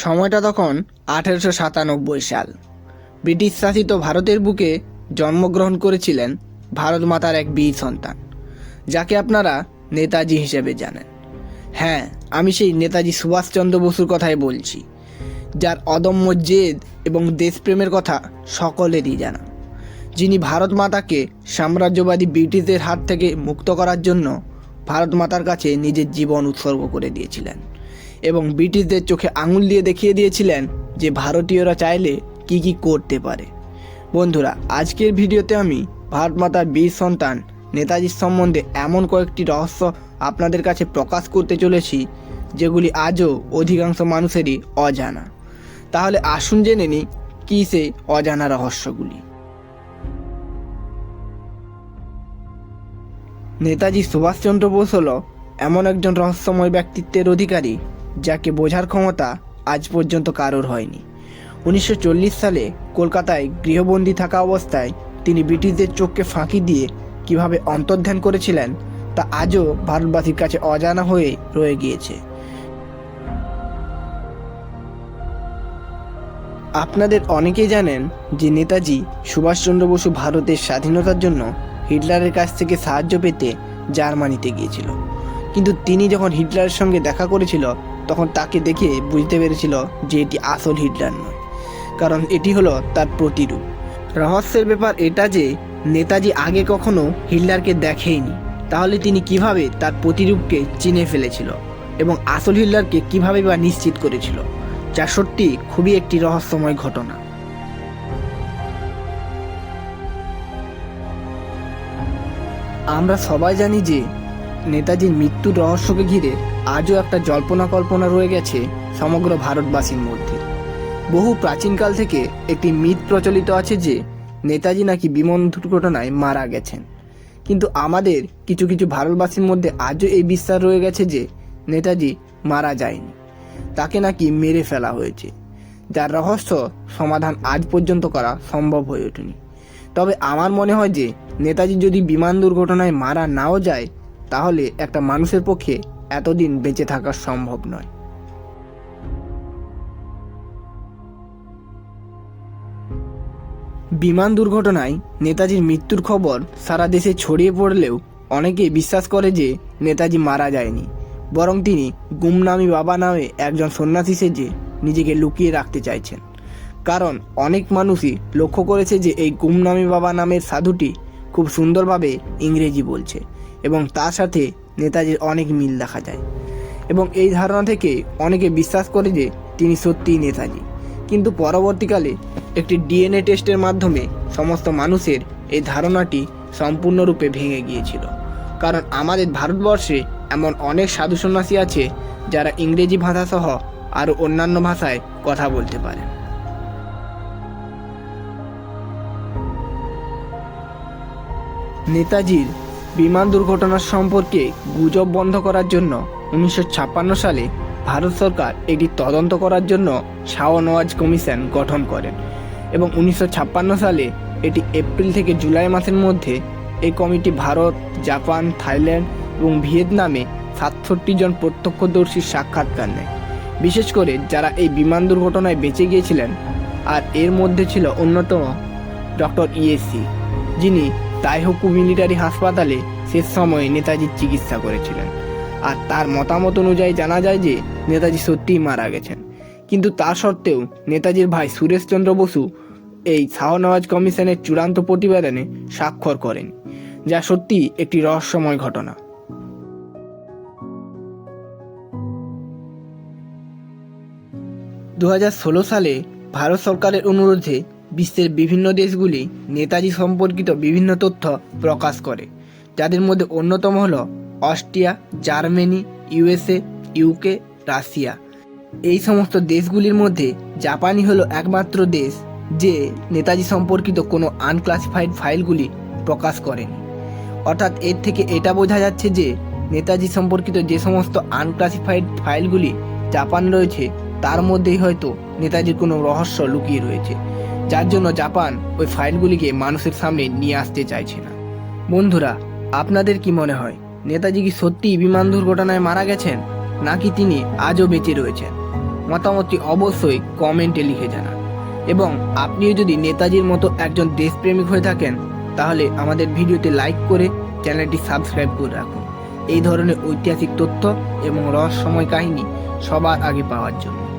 সময়টা তখন আঠেরোশো সাতানব্বই সাল। ব্রিটিশ শাসিত ভারতের বুকে জন্মগ্রহণ করেছিলেন ভারত মাতার এক বীর সন্তান, যাকে আপনারা নেতাজি হিসেবে জানেন। হ্যাঁ আমি সেই নেতাজি সুভাষচন্দ্র বসুর কথাই বলছি, যার অদম্য জেদ এবং দেশপ্রেমের কথা সকলেরই জানা। যিনি ভারত মাতাকে সাম্রাজ্যবাদী ব্রিটিশদের হাত থেকে মুক্ত করার জন্য ভারত মাতার কাছে নিজের জীবন উৎসর্গ করে দিয়েছিলেন। এবং ব্রিটিশদের চোখে আঙুল দিয়ে দেখিয়ে দিয়েছিলেন যে ভারতীয়রা চাইলে কি কি করতে পারে। বন্ধুরা, আজকের ভিডিওতে আমি ভারত মাতার বীর সন্তান নেতাজির সম্বন্ধে এমন কয়েকটি রহস্য আপনাদের কাছে প্রকাশ করতে চলেছি, যেগুলি আজও অধিকাংশ মানুষেরই অজানা। তাহলে আসুন জেনে নিই, কী সেই অজানা রহস্যগুলি। নেতাজি সুভাষচন্দ্র বোস হল এমন একজন রহস্যময় ব্যক্তিত্বের অধিকারী যাকে বোঝার ক্ষমতা আজ পর্যন্ত কারোর হয়নি। উনিশশো চল্লিশ সালে কলকাতায় গৃহবন্দী থাকা অবস্থায় তিনি ব্রিটিশদের চোখকে ফাঁকি দিয়ে কীভাবে অন্তর্ধান করেছিলেন, তা আজও ভারতবাসীর কাছে অজানা হয়ে রয়ে গিয়েছে। আপনাদের অনেকেই জানেন যে নেতাজি সুভাষচন্দ্র বসু ভারতের স্বাধীনতার জন্য হিটলারের কাছ থেকে সাহায্য পেতে জার্মানিতে গিয়েছিল। কিন্তু তিনি যখন হিটলারের সঙ্গে দেখা করেছিল তখন তাকে দেখে বুঝতে পেরেছিল যে এটি আসল হিটলার নয়, কারণ এটি হলো তার প্রতিরূপ। রহস্যের ব্যাপার এটা যে নেতাজি আগে কখনো হিটলারকে দেখেইনি, তাহলে তিনি কীভাবে তার প্রতিরূপকে চিনে ফেলেছিল এবং আসল হিটলারকে কীভাবে বা নিশ্চিত করেছিল, যা সত্যি খুবই একটি রহস্যময় ঘটনা। আমরা সবাই জানি যে নেতাজির মৃত্যুর রহস্যকে ঘিরে আজও একটা জল্পনা কল্পনা রয়ে গেছে সমগ্র ভারতবাসীর মধ্যে। বহু প্রাচীনকাল থেকে একটি মিথ প্রচলিত আছে যে, নেতাজি নাকি বিমান দুর্ঘটনায় মারা গেছেন। কিন্তু আমাদের কিছু কিছু ভারতবাসীর মধ্যে আজও এই বিশ্বাস রয়ে গেছে যে, নেতাজি মারা যায়নি। তাকে নাকি মেরে ফেলা হয়েছে। যার রহস্য সমাধান আজ পর্যন্ত করা সম্ভব হয়ে ওঠেনি। তবে আমার মনে হয় যে, নেতাজি যদি বিমান দুর্ঘটনায় মারা নাও যায়, তাহলে একটা মানুষের পক্ষে এতদিন বেঁচে থাকা সম্ভব নয়। বিমান দুর্ঘটনায় নেতাজির মৃত্যুর খবর সারা দেশে ছড়িয়ে পড়লেও অনেকে বিশ্বাস করে যে নেতাজি মারা যায়নি, বরং তিনি গুমনামি বাবা নামে একজন সন্ন্যাসী সেজে নিজেকে লুকিয়ে রাখতে চাইছেন। কারণ অনেক মানুষই লক্ষ্য করেছে যে এই গুমনামি বাবা নামের সাধুটি খুব সুন্দরভাবে ইংরেজি বলছে এবং তার সাথে নেতাজির অনেক মিল দেখা যায়। এবং এই ধারণা থেকে অনেকে বিশ্বাস করে যে তিনি সত্যিই নেতাজি। কিন্তু পরবর্তীকালে একটি ডিএনএ টেস্টের মাধ্যমে সমস্ত মানুষের এই ধারণাটি সম্পূর্ণরূপে ভেঙে গিয়েছিল। কারণ আমাদের ভারতবর্ষে এমন অনেক সাধু সন্ন্যাসী আছে যারা ইংরেজি ভাষাসহ আরও অন্যান্য ভাষায় কথা বলতে পারে নেতাজির বিমান দুর্ঘটনা সম্পর্কে গুজব বন্ধ করার জন্য উনিশশো ছাপ্পান্ন সালে ভারত সরকার এটি তদন্ত করার জন্য শাওনওয়াজ কমিশন গঠন করেন এবং উনিশশো ছাপ্পান্ন সালে এটি এপ্রিল থেকে জুলাই মাসের মধ্যে এই কমিটি ভারত, জাপান, থাইল্যান্ড এবং ভিয়েতনামে সাতষট্টি জন প্রত্যক্ষদর্শীর সাক্ষাৎকার নেয়। বিশেষ করে যারা এই বিমান দুর্ঘটনায় বেঁচে গিয়েছিলেন, আর এর মধ্যে ছিল অন্যতম ডক্টর ইএসসি যিনি তাইহকু মিলিটারি হাসপাতালে শেষ সময়ে নেতাজির চিকিৎসা করেছিলেন। আর তার মতামত অনুযায়ী জানা যায় যে, নেতাজি সত্যিই মারা গেছেন। কিন্তু তা সত্ত্বেও নেতাজির ভাই সুরেশচন্দ্র বসু এই শাহনওয়াজ কমিশনের চূড়ান্ত প্রতিবেদনে স্বাক্ষর করেন, যা সত্যি একটি রহস্যময় ঘটনা। দু হাজার ষোলো সালে ভারত সরকারের অনুরোধে বিশ্বের বিভিন্ন দেশগুলি নেতাজি সম্পর্কিত বিভিন্ন তথ্য প্রকাশ করে। যাদের মধ্যে অন্যতম হল Austria, Germany, USA, UK, Russia. এই সমস্ত দেশগুলির মধ্যে জাপানই হলো একমাত্র দেশ যে নেতাজি সম্পর্কিত কোনো আনক্লাসিফাইড ফাইলগুলি প্রকাশ করেনি। অর্থাৎ এর থেকে এটা বোঝা যাচ্ছে যে নেতাজি সম্পর্কিত যে সমস্ত আনক্লাসিফাইড ফাইলগুলি জাপান রয়েছে, তার মধ্যেই হয়তো নেতাজির কোনো রহস্য লুকিয়ে রয়েছে। যার জন্য জাপান ওই ফাইলগুলিকে মানুষের সামনে নিয়ে আসতে চাইছে না। বন্ধুরা, আপনাদের কি মনে হয়, নেতাজি কি সত্যিই বিমান দুর্ঘটনায় মারা গেছেন, নাকি তিনি আজও বেঁচে রয়েছেন? মতামতটি অবশ্যই কমেন্টে লিখে জানান। এবং আপনিও যদি নেতাজির মতো একজন দেশপ্রেমিক হয়ে থাকেন, তাহলে আমাদের ভিডিওতে লাইক করে চ্যানেলটি সাবস্ক্রাইব করে রাখুন। এই ধরনের ঐতিহাসিক তথ্য এবং রহস্যময় কাহিনী সবার আগে পাওয়ার জন্য।